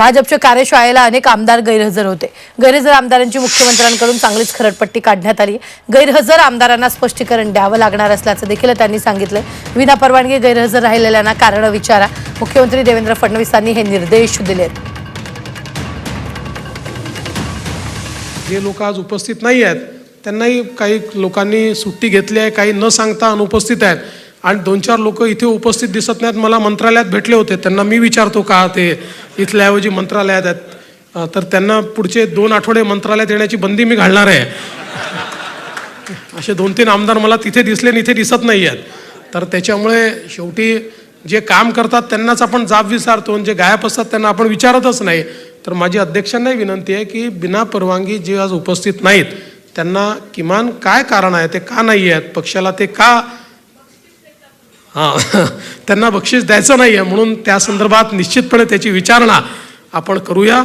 भाजपच्या कार्यशाळेला अनेक आमदार गैरहजर होते. गैरहजर आमदारांची मुख्यमंत्र्यांकडून चांगलीच खरडपट्टी काढण्यात आली. गैरहजर आमदारांना स्पष्टीकरण द्यावं लागणार असल्याचं देखील त्यांनी सांगितलंय विना परवानगी गैरहजर राहिलेल्यांना कारण विचारा. मुख्यमंत्री देवेंद्र फडणवीसांनी हे निर्देश दिलेत. जे लोक आज उपस्थित नाही आहेत त्यांनाही काही लोकांनी सुट्टी घेतली आहे काही न सांगता अनुपस्थित आहेत. आणि दोन चार लोक इथे उपस्थित दिसत नाहीत. मला मंत्रालयात भेटले होते. त्यांना मी विचारतो का ते. इथल्याऐवजी मंत्रालयात आहेत. तर त्यांना पुढचे दोन आठवडे मंत्रालयात येण्याची बंदी मी घालणार आहे. असे दोन तीन आमदार मला तिथे दिसले आणि इथे दिसत नाही आहेत. तर त्याच्यामुळे शेवटी जे काम करतात त्यांनाच आपण जाब विचारतो आणि जे गायब असतात त्यांना आपण विचारतच नाही. तर माझी अध्यक्षांनाही विनंती आहे की बिना परवानगी जे आज उपस्थित नाहीत त्यांना किमान काय कारण आहे ते का नाही आहेत पक्षाला ते का हां. त्यांना बक्षीस द्यायचं नाही आहे म्हणून त्या संदर्भात निश्चितपणे त्याची विचारणा आपण करूया.